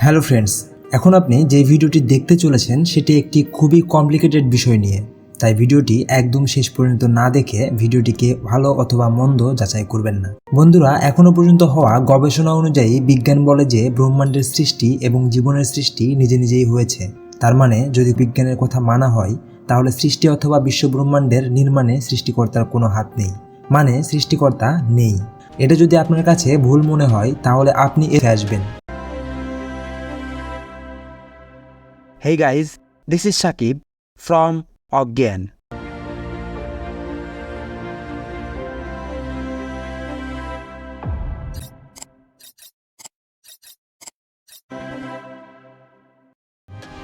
Hello friends, এখন আপনি যে ভিডিওটি দেখতে চলেছেন সেটি একটি খুবই কমপ্লিকেটেড বিষয় নিয়ে। তাই ভিডিওটি একদম শেষ পর্যন্ত না দেখে ভিডিওটিকে ভালো অথবা মন্দ যাচাই করবেন না। বন্ধুরা, এখনও পর্যন্ত হওয়া গবেষণা অনুযায়ী বিজ্ঞান বলে যে ব্রহ্মাণ্ডের সৃষ্টি এবং জীবনের সৃষ্টি নিজে নিজেই হয়েছে। তার মানে যদি বিজ্ঞানের কথা মানা হয়, তাহলে সৃষ্টি অথবা বিশ্ব ব্রহ্মাণ্ডের নির্মাণে সৃষ্টিকর্তার কোনো হাত নেই। মানে সৃষ্টিকর্তা নেই। এটা যদি আপনার কাছে ভুল মনে হয়, তাহলে আপনি এসে আসবেন। Hey guys, this is Shakib from Ogyan.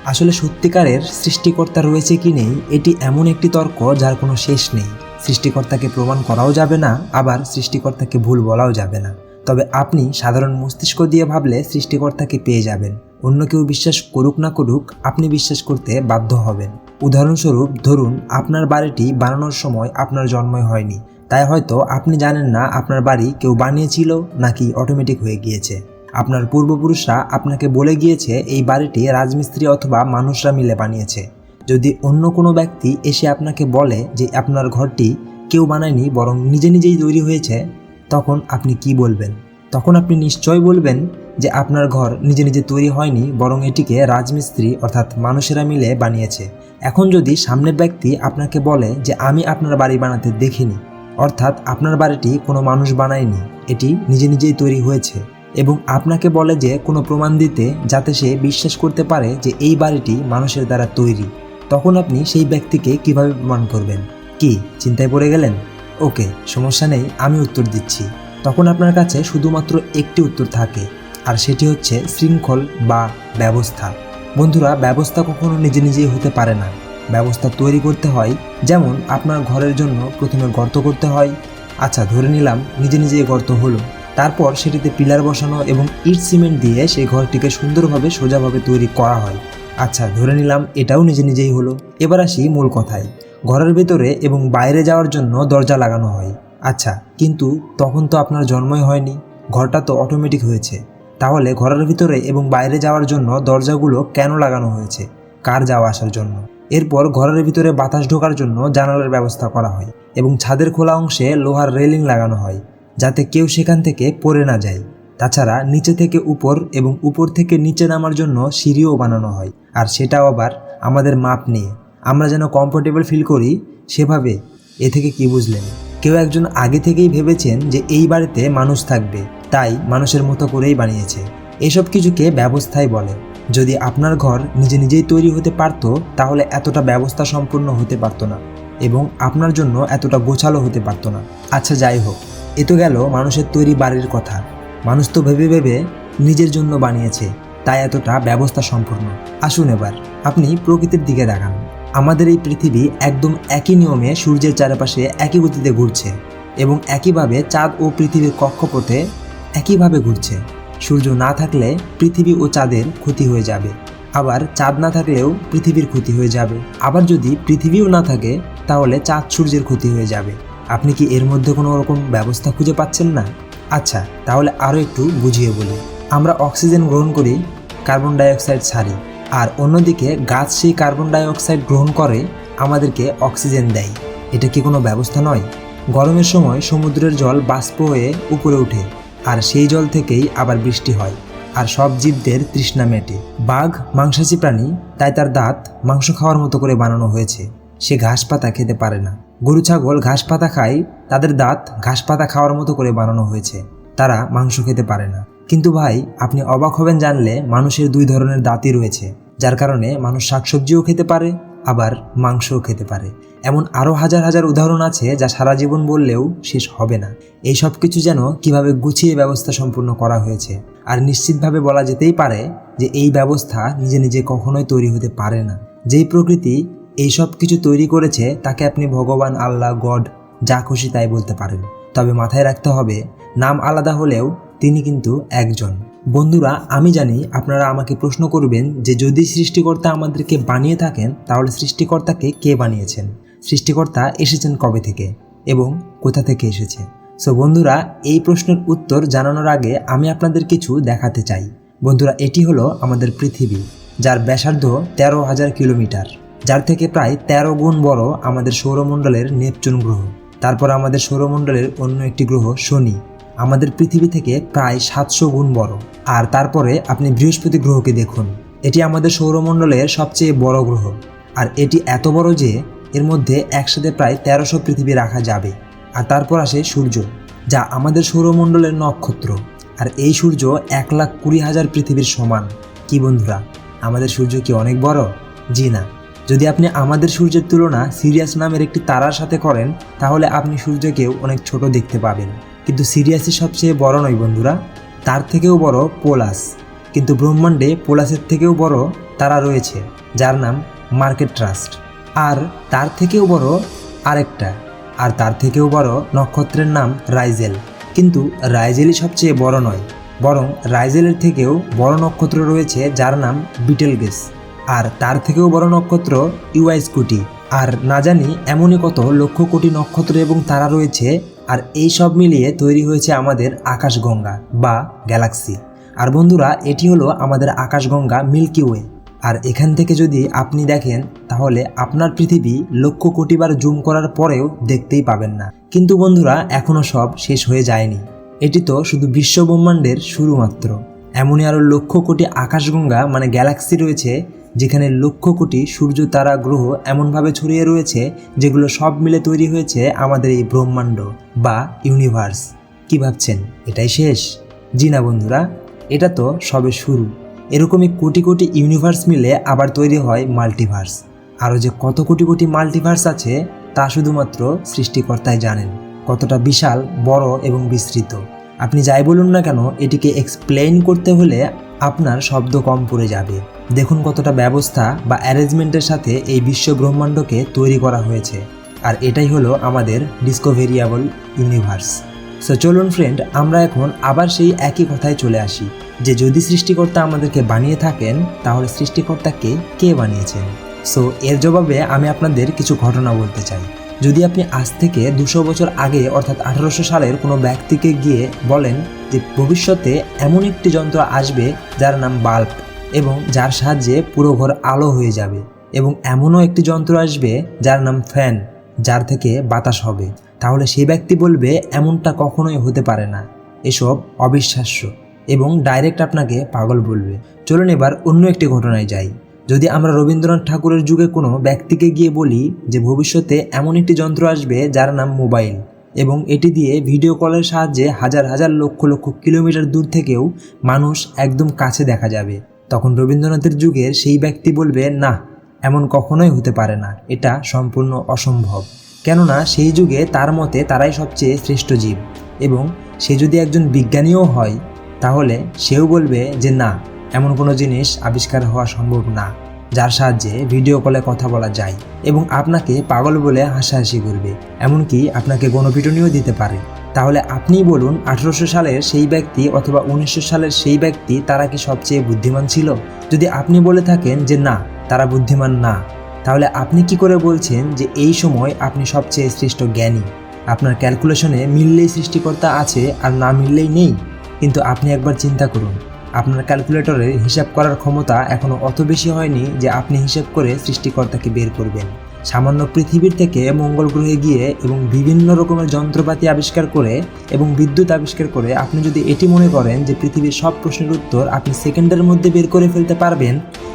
আসলে সত্যিকারের সৃষ্টিকর্তা রয়েছে কি নেই এটি এমন একটি তর্ক যার কোনো শেষ নেই। সৃষ্টিকর্তাকে প্রমাণ করাও যাবে না আবার সৃষ্টিকর্তাকে ভুল বলাও যাবে না। তবে আপনি সাধারণ মস্তিষ্ক দিয়ে ভাবলে সৃষ্টিকর্তাকে পেয়ে যাবেন। অন্য কেউ বিশ্বাস করুক না করুক, আপনি বিশ্বাস করতে বাধ্য হবেন। উদাহরণস্বরূপ, ধরুন, আপনার বাড়িটি বানানোর সময় আপনার জন্মই হয়নি। তাই হয়তো আপনি জানেন না আপনার বাড়ি কেউ বানিয়েছিল নাকি অটোমেটিক হয়ে গিয়েছে। আপনার পূর্বপুরুষরা আপনাকে বলে গিয়েছে, এই বাড়িটি রাজমিস্ত্রি অথবা মানুষরা মিলে বানিয়েছে। যদি অন্য কোনো ব্যক্তি এসে আপনাকে বলে যে আপনার ঘরটি কেউ বানায়নি বরং নিজে নিজেই তৈরি হয়েছে, তখন আপনি কি বলবেন? তখন আপনি নিশ্চয় বলবেন যে আপনার ঘর নিজে নিজে তৈরি হয়নি, বরং এটিকে রাজমিস্ত্রি অর্থাৎ মানুষেরা মিলে বানিয়েছে। এখন যদি সামনের ব্যক্তি আপনাকে বলে যে আমি আপনার বাড়ি বানাতে দেখিনি, অর্থাৎ আপনার বাড়িটি কোনো মানুষ বানায়নি, এটি নিজে নিজেই তৈরি হয়েছে এবং আপনাকে বলে যে কোনো প্রমাণ দিতে যাতে সে বিশ্বাস করতে পারে যে এই বাড়িটি মানুষের দ্বারা তৈরি, তখন আপনি সেই ব্যক্তিকে কীভাবে প্রমাণ করবেন? কি, চিন্তায় পড়ে গেলেন? ওকে, সমস্যা নেই, আমি উত্তর দিচ্ছি। তখন আপনার কাছে শুধুমাত্র একটি উত্তর থাকে, আর সেটি হচ্ছে শৃঙ্খল বা ব্যবস্থা। বন্ধুরা, ব্যবস্থা কখনো নিজে নিজেই হতে পারে না। ব্যবস্থা তৈরি করতে হয়, যেমন আপনার ঘরের জন্য প্রথমে গর্ত করতে হয়। আচ্ছা ধরে নিলাম নিজে নিজেই গর্ত হলো। তারপর সেটিতে পিলার বসানো এবং ইট সিমেন্ট দিয়ে সেই ঘরটিকে সুন্দরভাবে সোজাভাবে তৈরি করা হয়। আচ্ছা ধরে নিলাম এটাও নিজে নিজেই হলো। এবার আসি মূল কথায়। ঘরের ভেতরে এবং বাইরে যাওয়ার জন্য দরজা লাগানো হয়। আচ্ছা কিন্তু তখন তো আপনার জন্মই হয়নি। ঘরটা তো অটোমেটিক হয়েছে। তাহলে ঘরের ভিতরে এবং বাইরে যাওয়ার জন্য দরজাগুলো কেন লাগানো হয়েছে? কার যাওয়া আসার জন্য? এরপর ঘরের ভিতরে বাতাস ঢোকার জন্য জানালার ব্যবস্থা করা হয় এবং ছাদের খোলা অংশে লোহার রেলিং লাগানো হয়, যাতে কেউ সেখান থেকে পড়ে না যায়। তাছাড়া নিচে থেকে উপর এবং উপর থেকে নিচে নামার জন্য সিঁড়িও বানানো হয়। আর সেটাও আবার আমাদের মাপ নিয়ে। আমরা যেন কমফোর্টেবল ফিল করি, সেভাবে এ থেকে কি বুঝলেন? কেউ একজন আগে থেকেই ভেবেছেন যে এই বাড়িতে মানুষ থাকবে, তাই মানুষের মতো করেই বানিয়েছে। এসব কিছুকে ব্যবস্থাই বলে। যদি আপনার ঘর নিজে নিজেই তৈরি হতে পারত, তাহলে এতটা ব্যবস্থা সম্পূর্ণ হতে পারতো না এবং আপনার জন্য এতটা গোছালো হতে পারতো না। আচ্ছা যাই হোক, এ তো গেল মানুষের তৈরি বাড়ির কথা। মানুষ তো ভেবে ভেবে নিজের জন্য বানিয়েছে, তাই এতটা ব্যবস্থা সম্পূর্ণ। আসুন এবার, আপনি প্রকৃতির দিকে দেখান। আমাদের এই পৃথিবী একদম একই নিয়মে সূর্যের চারপাশে একই গতিতে ঘুরছে এবং একইভাবে চাঁদ ও পৃথিবীর কক্ষপথে একইভাবে ঘুরছে। সূর্য না থাকলে পৃথিবী ও চাঁদের ক্ষতি হয়ে যাবে। আবার চাঁদ না থাকলেও পৃথিবীর ক্ষতি হয়ে যাবে। আবার যদি পৃথিবীও না থাকে, তাহলে চাঁদ সূর্যের ক্ষতি হয়ে যাবে। আপনি কি এর মধ্যে কোনো রকম ব্যবস্থা খুঁজে পাচ্ছেন না? আচ্ছা তাহলে আরও একটু বুঝিয়ে বলি। আমরা অক্সিজেন গ্রহণ করি, কার্বন ডাইঅক্সাইড ছাড়ি। আর অন্যদিকে গাছ সেই কার্বন ডাইঅক্সাইড গ্রহণ করে, আমাদেরকে অক্সিজেন দেয়। এটা কি কোনো ব্যবস্থা নয়? গরমের সময় সমুদ্রের জল বাষ্প হয়ে উপরে ওঠে, আর সেই জল থেকেই আবার বৃষ্টি হয়, আর সব জীবদের তৃষ্ণা মেটে। বাঘ, মাংসাশী প্রাণী, তাই তার দাঁত মাংস খাওয়ার মতো করে বানানো হয়েছে। সে ঘাস পাতা খেতে পারে না। গরু, ছাগল ঘাস পাতা খায়, তাদের দাঁত ঘাস পাতা খাওয়ার মতো করে বানানো হয়েছে। তারা মাংস খেতে পারে না। কিন্তু ভাই, আপনি অবাক হবেন জানলে মানুষের দুই ধরনের দাঁতই রয়েছে। যার কারণে মানুষ শাকসবজিও খেতে পারে, আবার মাংসও খেতে পারে। এমন আরও হাজার হাজার উদাহরণ আছে যা সারা জীবন বললেও শেষ হবে না। এই সব কিছু যেন কীভাবে গুছিয়ে ব্যবস্থা সম্পূর্ণ করা হয়েছে। আর নিশ্চিতভাবে বলা যেতেই পারে যে এই ব্যবস্থা নিজে নিজে কখনোই তৈরি হতে পারে না। যেই প্রকৃতি এই সব কিছু তৈরি করেছে, তাকে আপনি ভগবান, আল্লাহ, গড, যা খুশি তাই বলতে পারেন। তবে মাথায় রাখতে হবে, নাম আলাদা হলেও তিনি কিন্তু একজন। বন্ধুরা, আমি জানি আপনারা আমাকে প্রশ্ন করবেন যে যদি সৃষ্টিকর্তা আমাদেরকে বানিয়ে থাকেন, তাহলে সৃষ্টিকর্তাকে কে বানিয়েছেন? সৃষ্টিকর্তা এসেছেন কবে থেকে এবং কোথা থেকে এসেছে? সো বন্ধুরা, এই প্রশ্নের উত্তর জানানোর আগে আমি আপনাদের কিছু দেখাতে চাই। বন্ধুরা, এটি হলো আমাদের পৃথিবী, যার ব্যাসার্ধ তেরো হাজার কিলোমিটার। যার থেকে প্রায় তেরো গুণ বড় আমাদের সৌরমণ্ডলের নেপচুন গ্রহ। তারপর আমাদের সৌরমণ্ডলের অন্য একটি গ্রহ শনি। আমাদের পৃথিবী থেকে প্রায় সাতশো গুণ বড়। আর তারপরে আপনি বৃহস্পতি গ্রহকে দেখুন। এটি আমাদের সৌরমণ্ডলের সবচেয়ে বড় গ্রহ। আর এটি এত বড় যে এর মধ্যে একসাথে প্রায় তেরোশো পৃথিবী রাখা যাবে। আর তারপর আসে সূর্য, যা আমাদের সৌরমণ্ডলের নক্ষত্র। আর এই সূর্য এক লাখ কুড়ি হাজার পৃথিবীর সমান। কি বন্ধুরা, আমাদের সূর্য কি অনেক বড়? জি না। যদি আপনি আমাদের সূর্যের তুলনা সিরিয়াস নামের একটি তারার সাথে করেন, তাহলে আপনি সূর্যকেও অনেক ছোট দেখতে পাবেন। কিন্তু সিরিয়াসই সবচেয়ে বড় নয় বন্ধুরা। তার থেকেও বড় পোলাস। কিন্তু ব্রহ্মাণ্ডে পোলাসের থেকেও বড় তারা রয়েছে, যার নাম মার্কেট ট্রাস্ট। আর তার থেকেও বড় আরেকটা, আর তার থেকেও বড় নক্ষত্রের নাম রাইজেল। কিন্তু রাইজেলই সবচেয়ে বড় নয়, বরং রাইজেলের থেকেও বড় নক্ষত্র রয়েছে, যার নাম বিটেলগেস। আর তার থেকেও বড় নক্ষত্র ইউআইস্কুটি আর না জানি এমনই কত লক্ষ কোটি নক্ষত্র এবং তারা রয়েছে আর এই সব মিলিয়ে তৈরি হয়েছে আমাদের আকাশগঙ্গা বা গ্যালাক্সি। আর বন্ধুরা, এটি হলো আমাদের আকাশগঙ্গা মিল্কি ওয়ে। আর এখান থেকে যদি আপনি দেখেন, তাহলে আপনার পৃথিবী লক্ষ কোটিবার জুম করার পরেও দেখতেই পাবেন না। কিন্তু বন্ধুরা এখনও সব শেষ হয়ে যায়নি। এটি তো শুধু বিশ্ব ব্রহ্মাণ্ডের শুরু মাত্র এমনই আরও লক্ষ কোটি আকাশগঙ্গা মানে গ্যালাক্সি রয়েছে যেখানে লক্ষ কোটি সূর্য, তারা গ্রহ এমনভাবে ছড়িয়ে রয়েছে যেগুলো সব মিলে তৈরি হয়েছে আমাদের এই ব্রহ্মাণ্ড বা ইউনিভার্স কি ভাবছেন? এটাই শেষ? জি না বন্ধুরা, এটা তো সবে শুরু। এরকমই কোটি কোটি ইউনিভার্স মিলে আবার তৈরি হয় মাল্টিভার্স আরও যে কত কোটি কোটি মাল্টিভার্স আছে, তা শুধুমাত্র সৃষ্টিকর্তাই জানেন। কতটা বিশাল, বড় এবং বিস্তৃত। আপনি যাই বলুন না কেন, এটিকে এক্সপ্লেইন করতে হলে আপনার শব্দ কম পড়ে যাবে। দেখুন কতটা ব্যবস্থা বা অ্যারেঞ্জমেন্টের সাথে এই বিশ্ব ব্রহ্মাণ্ডকে তৈরি করা হয়েছে। আর এটাই হলো আমাদের ডিসকোভেরিয়াবল ইউনিভার্স সো চলুন ফ্রেন্ড আমরা এখন আবার সেই একই কথায় চলে আসি, যে যদি সৃষ্টিকর্তা আমাদেরকে বানিয়ে থাকেন, তাহলে সৃষ্টিকর্তাকে কে? বানিয়েছেন? সো এর জবাবে আমি আপনাদের কিছু ঘটনা বলতে চাই। যদি আপনি আজ থেকে দুশো বছর আগে, অর্থাৎ আঠারোশো সালের কোনো ব্যক্তিকে গিয়ে বলেন যে ভবিষ্যতে এমন একটি যন্ত্র আসবে যার নাম বাল্ব এবং যার সাহায্যে পুরো ঘর আলো হয়ে যাবে এবং এমনও একটি যন্ত্র আসবে যার নাম ফ্যান, যার থেকে বাতাস হবে। তাহলে সেই ব্যক্তি বলবে, এমনটা কখনোই হতে পারে না। এসব অবিশ্বাস্য এবং ডাইরেক্ট আপনাকে পাগল বলবে। চলুন এবার অন্য একটি ঘটনায় যাই। যদি আমরা রবীন্দ্রনাথ ঠাকুরের যুগে কোনো ব্যক্তিকে গিয়ে বলি যে ভবিষ্যতে এমন একটি যন্ত্র আসবে যার নাম মোবাইল এবং এটি দিয়ে ভিডিও কলের সাহায্যে হাজার হাজার লক্ষ লক্ষ কিলোমিটার দূর থেকেও মানুষ একদম কাছে দেখা যাবে। তখন রবীন্দ্রনাথের যুগের সেই ব্যক্তি বলবে, না, এমন কখনোই হতে পারে না। এটা সম্পূর্ণ অসম্ভব। কেননা সেই যুগে তার মতে তারাই সবচেয়ে শ্রেষ্ঠ জীব এবং সে যদি একজন বিজ্ঞানীও হয়, তাহলে সেও বলবে যে, না এমন কোনো জিনিস আবিষ্কার হওয়া সম্ভব না, যার সাহায্যে ভিডিও কলে কথা বলা যায় এবং আপনাকে পাগল বলে হাসাহাসি করবে। এমনকি আপনাকে গণপিটনীয় দিতে পারে। তাহলে আপনিই বলুন, আঠারোশো সালের সেই ব্যক্তি অথবা উনিশশো সালের সেই ব্যক্তি তারা কি সবচেয়ে বুদ্ধিমান ছিল? যদি আপনি বলে থাকেন যে না, তারা বুদ্ধিমান না, তাহলে আপনি কি করে বলছেন যে এই সময় আপনি সবচেয়ে শ্রেষ্ঠ জ্ঞানী? আপনার ক্যালকুলেশনে মিললেই সৃষ্টিকর্তা আছে আর না মিললেই নেই। কিন্তু আপনি একবার চিন্তা করুন আপনার ক্যালকুলেটরের হিসাব করার ক্ষমতা এখনও অত বেশি হয়নি যে আপনি হিসাব করে সৃষ্টিকর্তাকে বের করবেন। সামান্য পৃথিবীর থেকে মঙ্গল গ্রহে গিয়ে এবং বিভিন্ন রকমের যন্ত্রপাতি আবিষ্কার করে এবং বিদ্যুৎ আবিষ্কার করে আপনি যদি এটি মনে করেন যে পৃথিবীর সব প্রশ্নের উত্তর আপনি সেকেন্ডের মধ্যে বের করে ফেলতে পারবেন,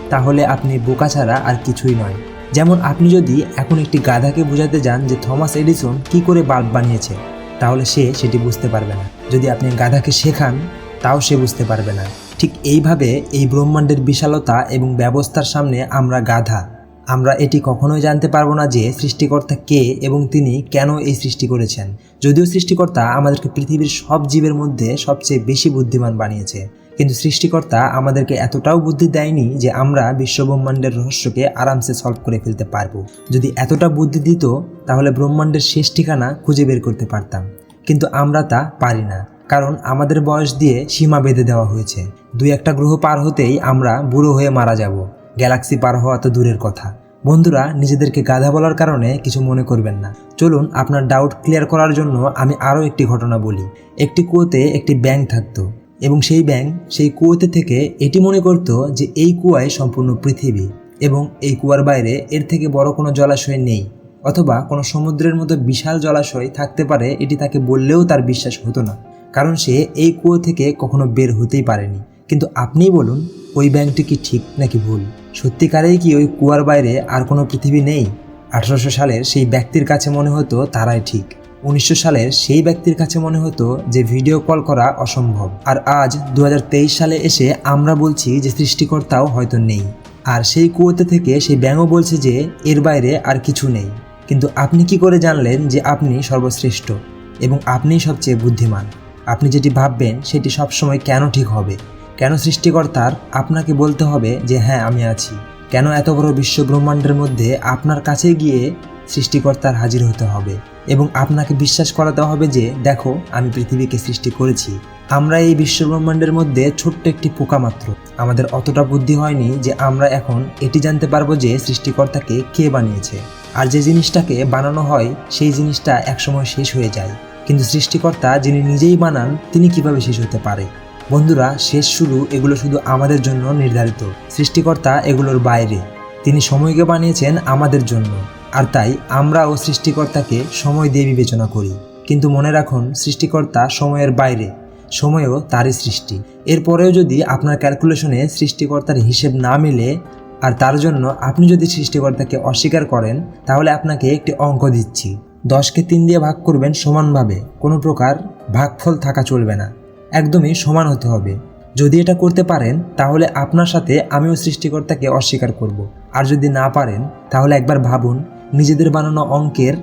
তাহলে আপনি বোকা ছাড়া আর কিছুই নয়। যেমন আপনি যদি এখন একটি গাধাকে বোঝাতে যান যে থমাস এডিসন কি করে বাল্ব বানিয়েছে, তাহলে সে সেটি বুঝতে পারবে না। যদি আপনি গাধাকে শেখান, তাও সে বুঝতে পারবে না। ঠিক এইভাবে এই ব্রহ্মাণ্ডের বিশালতা এবং ব্যবস্থার সামনে আমরা গাধা। আমরা এটি কখনোই জানতে পারব না যে সৃষ্টিকর্তা কে এবং তিনি কেন এই সৃষ্টি করেছেন। যদিও সৃষ্টিকর্তা আমাদেরকে পৃথিবীর সব জীবের মধ্যে সবচেয়ে বেশি বুদ্ধিমান বানিয়েছে। কিন্তু সৃষ্টিকর্তা আমাদেরকে এতটাও বুদ্ধি দেয়নি যে আমরা বিশ্বব্রহ্মাণ্ডের রহস্যকে আরামসে সলভ করে ফেলতে পারব। যদি এতটা বুদ্ধি দিত, তাহলে ব্রহ্মাণ্ডের শেষ ঠিকানা খুঁজে বের করতে পারতাম। কিন্তু আমরা তা পারি না। কারণ আমাদের বয়স দিয়ে সীমা বেঁধে দেওয়া হয়েছে। দুই একটা গ্রহ পার হতেই আমরা বুড়ো হয়ে মারা যাব। গ্যালাক্সি পার হওয়া তো দূরের কথা। বন্ধুরা, নিজেদেরকে গাধা বলার কারণে কিছু মনে করবেন না। চলুন, আপনার ডাউট ক্লিয়ার করার জন্য আমি আরও একটি ঘটনা বলি। একটি কুয়োতে একটি ব্যাঙ থাকতো এবং সেই ব্যাঙ সেই কুয়োতে থেকে এটি মনে করত যে এই কুয়ায় সম্পূর্ণ পৃথিবী এবং এই কুয়ার বাইরে এর থেকে বড় কোনো জলাশয় নেই অথবা কোনো সমুদ্রের মতো বিশাল জলাশয় থাকতে পারে, এটি তাকে বললেও তার বিশ্বাস হতো না। কারণ সে এই কুয়ো থেকে কখনো বের হতেই পারেনি। কিন্তু আপনিই বলুন, ওই ব্যাংকটি কি ঠিক নাকি ভুল? সত্যিকারেই কি ওই কুয়ার বাইরে আর কোনো পৃথিবী নেই? আঠারোশো সালের সেই ব্যক্তির কাছে মনে হতো তারাই ঠিক। উনিশশো সালের সেই ব্যক্তির কাছে মনে হতো যে ভিডিও কল করা অসম্ভব। আর আজ দু হাজার তেইশ সালে এসে আমরা বলছি যে সৃষ্টিকর্তাও হয়তো নেই। আর সেই কুয়োতে থেকে সেই ব্যাঙও বলছে যে এর বাইরে আর কিছু নেই। কিন্তু আপনি কি করে জানলেন যে আপনি সর্বশ্রেষ্ঠ এবং আপনিই সবচেয়ে বুদ্ধিমান? আপনি যেটি ভাববেন সেটি সবসময় কেন ঠিক হবে? কেন সৃষ্টিকর্তার আপনাকে বলতে হবে যে হ্যাঁ আমি আছি কেন এত বড় বিশ্ব ব্রহ্মাণ্ডের মধ্যে আপনার কাছে গিয়ে সৃষ্টিকর্তার হাজির হতে হবে? এবং আপনাকে বিশ্বাস করাতে হবে যে, দেখো, আমি পৃথিবীকে সৃষ্টি করেছি আমরা এই বিশ্ব ব্রহ্মাণ্ডের মধ্যে ছোট্ট একটি পোকা মাত্র আমাদের অতটা বুদ্ধি হয়নি যে, আমরা এখন এটি জানতে পারব যে, সৃষ্টিকর্তাকে কে বানিয়েছে। আর যে জিনিসটাকে বানানো হয়, সেই জিনিসটা একসময় শেষ হয়ে যায়। কিন্তু সৃষ্টিকর্তা যিনি নিজেই বানান, তিনি কীভাবে শেষ হতে পারে? বন্ধুরা, শেষ শুরু এগুলো শুধু আমাদের জন্য নির্ধারিত। সৃষ্টিকর্তা এগুলোর বাইরে। তিনি সময়কে বানিয়েছেন আমাদের জন্য। আর তাই আমরাও সৃষ্টিকর্তাকে সময় দিয়ে বিবেচনা করি। কিন্তু মনে রাখুন, সৃষ্টিকর্তা সময়ের বাইরে, সময়ও তারই সৃষ্টি। এরপরেও যদি আপনার ক্যালকুলেশনে সৃষ্টিকর্তার হিসেব না মিলে, আর তার জন্য আপনি যদি সৃষ্টিকর্তাকে অস্বীকার করেন, তাহলে আপনাকে একটি অঙ্ক দিচ্ছি। দশকে তিন দিয়ে ভাগ করবেন সমানভাবে, কোনো প্রকার ভাগফল থাকা চলবে না। একদমই সমান হতে হবে। যদি এটা করতে পারেন, তাহলে আপনার সাথে আমিও সৃষ্টিকর্তাকে অস্বীকার করব। আর যদি না পারেন, তাহলে একবার ভাবুন, নিজেদের বানানো অঙ্কের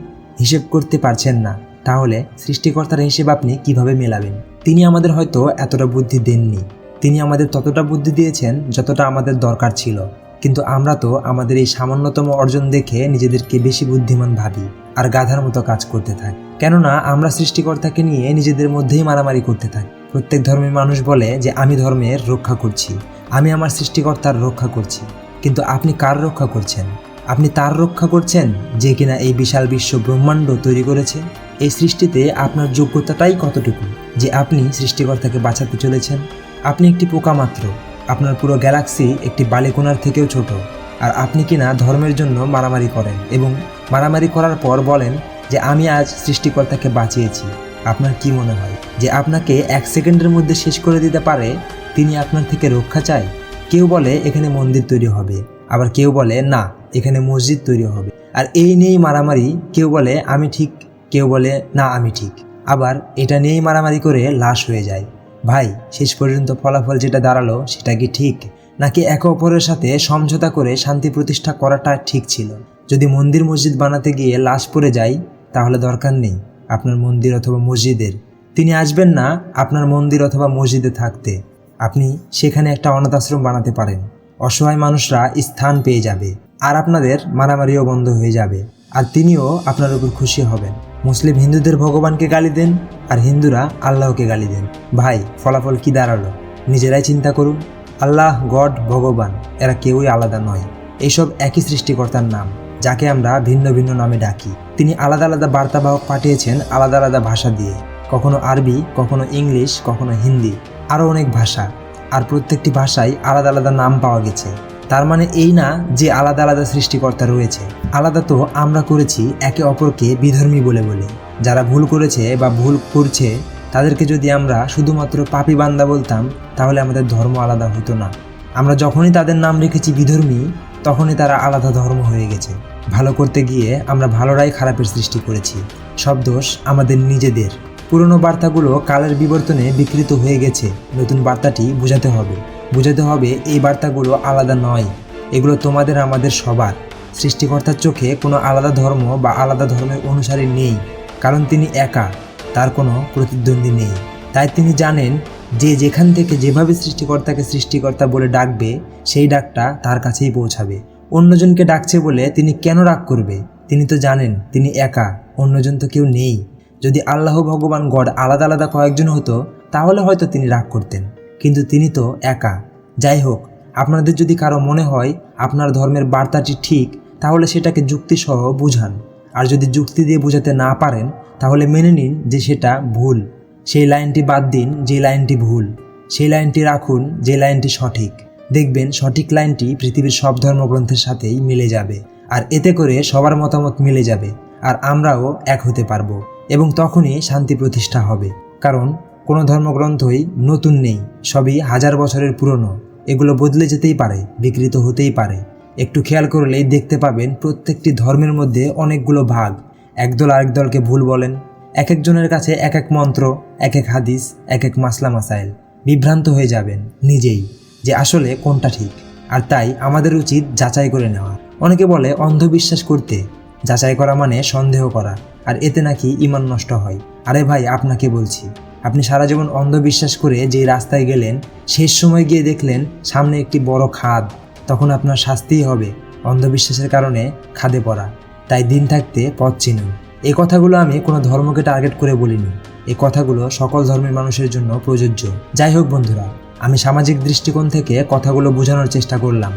হিসেব করতে পারছেন না। তাহলে সৃষ্টিকর্তার হিসেব আপনি কীভাবে মেলাবেন? তিনি আমাদের হয়তো এতটা বুদ্ধি দেননি। তিনি আমাদের ততটা বুদ্ধি দিয়েছেন, যতটা আমাদের দরকার ছিল। কিন্তু আমরা তো আমাদের এই সামান্যতম অর্জন দেখে নিজেদেরকে বেশি বুদ্ধিমান ভাবি আর গাধার মতো কাজ করতে থাকি। কেননা আমরা সৃষ্টিকর্তাকে নিয়ে নিজেদের মধ্যেই মারামারি করতে থাকি। প্রত্যেক ধর্মের মানুষ বলে যে, আমি ধর্মের রক্ষা করছি। আমি আমার সৃষ্টিকর্তার রক্ষা করছি। কিন্তু আপনি কার রক্ষা করছেন? আপনি তার রক্ষা করছেন যে কিনা এই বিশাল বিশ্ব ব্রহ্মাণ্ড তৈরি করেছে? এই সৃষ্টিতে আপনার যোগ্যতাটাই কতটুকু? যে আপনি সৃষ্টিকর্তাকে বাঁচাতে চলেছেন। আপনি একটি পোকা মাত্র আপনার পুরো গ্যালাক্সি একটি বালিকোনার থেকেও ছোট। আর আপনি কিনা ধর্মের জন্য মারামারি করেন এবং মারামারি করার পর বলেন যে আমি আজ সৃষ্টিকর্তাকে বাঁচিয়েছি। আপনার কি মনে হয় যে আপনাকে এক সেকেন্ডের মধ্যে শেষ করে দিতে পারে? তিনি আপনার থেকে রক্ষা চায়? কেউ বলে এখানে মন্দির তৈরি হবে। আবার কেউ বলে না, এখানে মসজিদ তৈরি হবে। আর এই নিয়েই মারামারি। কেউ বলে আমি ঠিক, কেউ বলে না আমি ঠিক। আবার এটা নিয়েই মারামারি করে লাশ হয়ে যায়। ভাই, শেষ পর্যন্ত ফলাফল যেটা দাঁড়াল সেটা কি ঠিক? নাকি একে অপরের সাথে সমঝোতা করে শান্তি প্রতিষ্ঠা করাটা ঠিক ছিল? যদি মন্দির মসজিদ বানাতে গিয়ে লাশ পড়ে যায় তাহলে দরকার নেই আপনার মন্দির অথবা মসজিদের। তিনি আসবেন না আপনার মন্দির অথবা মসজিদে থাকতে। আপনি সেখানে একটা অনাথ আশ্রম বানাতে পারেন। অসহায় মানুষরা স্থান পেয়ে যাবে। আর আপনাদের মারামারিও বন্ধ হয়ে যাবে। আর তিনিও আপনার উপর খুশি হবেন। মুসলিম হিন্দুদের ভগবানকে গালি দেন আর হিন্দুরা আল্লাহকে গালি দেন। ভাই, ফলাফল কি দাঁড়াল? নিজেরাই চিন্তা করুন। আল্লাহ, গড, ভগবান, এরা কেউই আলাদা নয়। এইসব একই সৃষ্টিকর্তার নাম, যাকে আমরা ভিন্ন ভিন্ন নামে ডাকি। তিনি আলাদা আলাদা বার্তাবাহক পাঠিয়েছেন আলাদা আলাদা ভাষা দিয়ে। কখনো আরবি, কখনো ইংলিশ, কখনো হিন্দি, আরও অনেক ভাষা। আর প্রত্যেকটি ভাষায় আলাদা আলাদা নাম পাওয়া গেছে। তার মানে এই না যে আলাদা আলাদা সৃষ্টিকর্তা রয়েছে। আলাদা তো আমরা করেছি একে অপরকে বিধর্মী বলে বলে। যারা ভুল করেছে বা ভুল করছে, তাদেরকে যদি আমরা শুধুমাত্র পাপি বান্দা বলতাম, তাহলে আমাদের ধর্ম আলাদা হতো না। আমরা যখনই তাদের নাম রেখেছি বিধর্মী, তখনই তারা আলাদা ধর্ম হয়ে গেছে। ভালো করতে গিয়ে আমরা ভালোরাই খারাপের সৃষ্টি করেছি। সব দোষ আমাদের নিজেদের। পুরনো বার্তাগুলো কালের বিবর্তনে বিকৃত হয়ে গেছে। নতুন বার্তাটি বোঝাতে হবে। বোঝাতে হবে এই বার্তাগুলো আলাদা নয়। এগুলো তোমাদের, আমাদের সবার। সৃষ্টিকর্তার চোখে কোনো আলাদা ধর্ম বা আলাদা ধর্মের অনুসারী নেই, কারণ তিনি একা, তার কোনো প্রতিদ্বন্দ্বী নেই। তাই তিনি জানেন, যে যেখান থেকে যেভাবে সৃষ্টিকর্তাকে সৃষ্টিকর্তা বলে ডাকবে, সেই ডাকটা তার কাছেই পৌঁছাবে। অন্যজনকে ডাকছে বলে তিনি কেন রাগ করবে? তিনি তো জানেন, তিনি একা, অন্যজন তো কেউ নেই। যদি আল্লাহ ভগবান গড আলাদা আলাদা কয়েকজন হতো, তাহলে হয়তো তিনি রাগ করতেন। কিন্তু তিনি তো একা। যাই হোক, আপনাদের যদি কারও মনে হয় আপনার ধর্মের বার্তাটি ঠিক, তাহলে সেটাকে যুক্তিসহ বুঝান। আর যদি যুক্তি দিয়ে বোঝাতে না পারেন, তাহলে মেনে নিন যে সেটা ভুল। সেই লাইনটি বাদ দিন যে লাইনটি ভুল। সেই লাইনটি রাখুন যে লাইনটি সঠিক। দেখবেন সঠিক লাইনটি পৃথিবীর সব ধর্মগ্রন্থের সাথেই মিলে যাবে। আর এতে করে সবার মতামত মিলে যাবে। আর আমরাও এক হতে পারব। এবং তখনই শান্তি প্রতিষ্ঠা হবে। কারণ কোনো ধর্মগ্রন্থই নতুন নেই, সবই হাজার বছরের পুরনো। এগুলো বদলে যেতেই পারে, বিকৃত হতেই পারে। একটু খেয়াল করলেই দেখতে পাবেন প্রত্যেকটি ধর্মের মধ্যে অনেকগুলো ভাগ। একদল আরেক দলকে ভুল বলেন এক একজনের কাছে এক এক মন্ত্র এক এক হাদিস এক এক মাসলা মাসাইল। বিভ্রান্ত হয়ে যাবেন নিজেই যে আসলে কোনটা ঠিক। আর তাই আমাদের উচিত যাচাই করে নেওয়া। অনেকে বলে অন্ধবিশ্বাস করতে, যাচাই করা মানে সন্দেহ করা, আর এতে নাকি ইমান নষ্ট হয়। আরে ভাই, আপনাকে বলছি। আপনি সারা জীবন অন্ধবিশ্বাস করে যেই রাস্তায় গেলেন, শেষ সময় গিয়ে দেখলেন সামনে একটি বড় খাদ। তখন আপনার শাস্তিই হবে অন্ধবিশ্বাসের কারণে খাদে পড়া। তাই দিন থাকতে পথ চিনুন। এই কথাগুলো আমি কোনো ধর্মকে টার্গেট করে বলিনি। এই কথাগুলো সকল ধর্মের মানুষের জন্য প্রযোজ্য। যাই হোক বন্ধুরা, আমি সামাজিক দৃষ্টিকোণ থেকে কথাগুলো বোঝানোর চেষ্টা করলাম।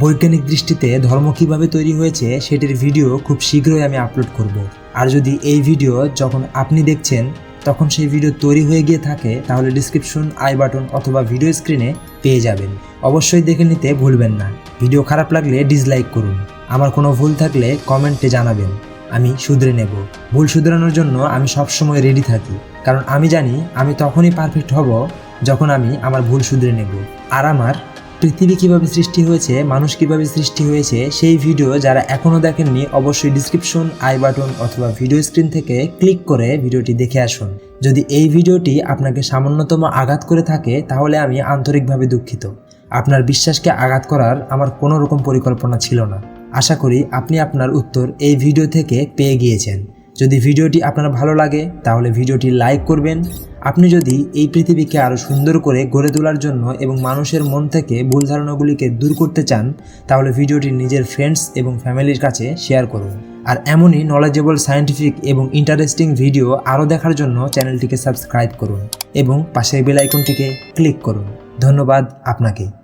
বৈজ্ঞানিক দৃষ্টিতে ধর্ম কীভাবে তৈরি হয়েছে সেটির ভিডিও খুব শীঘ্রই আমি আপলোড করব। আর যদি এই ভিডিও যখন আপনি দেখছেন তখন সেই ভিডিও তৈরি হয়ে গিয়ে থাকে, তাহলে ডিসক্রিপশন আই বাটন অথবা ভিডিও স্ক্রিনে পেয়ে যাবেন। অবশ্যই দেখে নিতে ভুলবেন না। ভিডিও খারাপ লাগলে ডিসলাইক করুন। আমার কোনো ভুল থাকলে কমেন্টে জানাবেন। আমি শুধরে নেব। ভুল শুধরানোর জন্য আমি সবসময় রেডি থাকি। কারণ আমি জানি আমি তখনই পারফেক্ট হব যখন আমি আমার ভুল শুধরে নেব। আর আমার পৃথিবী কীভাবে সৃষ্টি হয়েছে, মানুষ কীভাবে সৃষ্টি হয়েছে, সেই ভিডিও যারা এখনও দেখেননি, অবশ্যই ডিসক্রিপশন আই বাটন অথবা ভিডিও স্ক্রিন থেকে ক্লিক করে ভিডিওটি দেখে আসুন। যদি এই ভিডিওটি আপনাকে সামান্যতম আঘাত করে থাকে, তাহলে আমি আন্তরিকভাবে দুঃখিত। আপনার বিশ্বাসকে আঘাত করার আমার কোনো রকম পরিকল্পনা ছিল না। আশা করি আপনি আপনার উত্তর এই ভিডিও থেকে পেয়ে গিয়েছেন। যদি ভিডিওটি আপনার ভালো লাগে, তাহলে ভিডিওটি লাইক করবেন। আপনি যদি এই পৃথিবীকে আরও সুন্দর করে গড়ে তোলার জন্য এবং মানুষের মন থেকে ভুল ধারণাগুলিকে দূর করতে চান, তাহলে ভিডিওটি নিজের ফ্রেন্ডস এবং ফ্যামিলির কাছে শেয়ার করুন। আর এমনই নলেজেবল সায়েন্টিফিক এবং ইন্টারেস্টিং ভিডিও আরও দেখার জন্য চ্যানেলটিকে সাবস্ক্রাইব করুন এবং পাশের বেল আইকনটিকে ক্লিক করুন। ধন্যবাদ আপনাকে।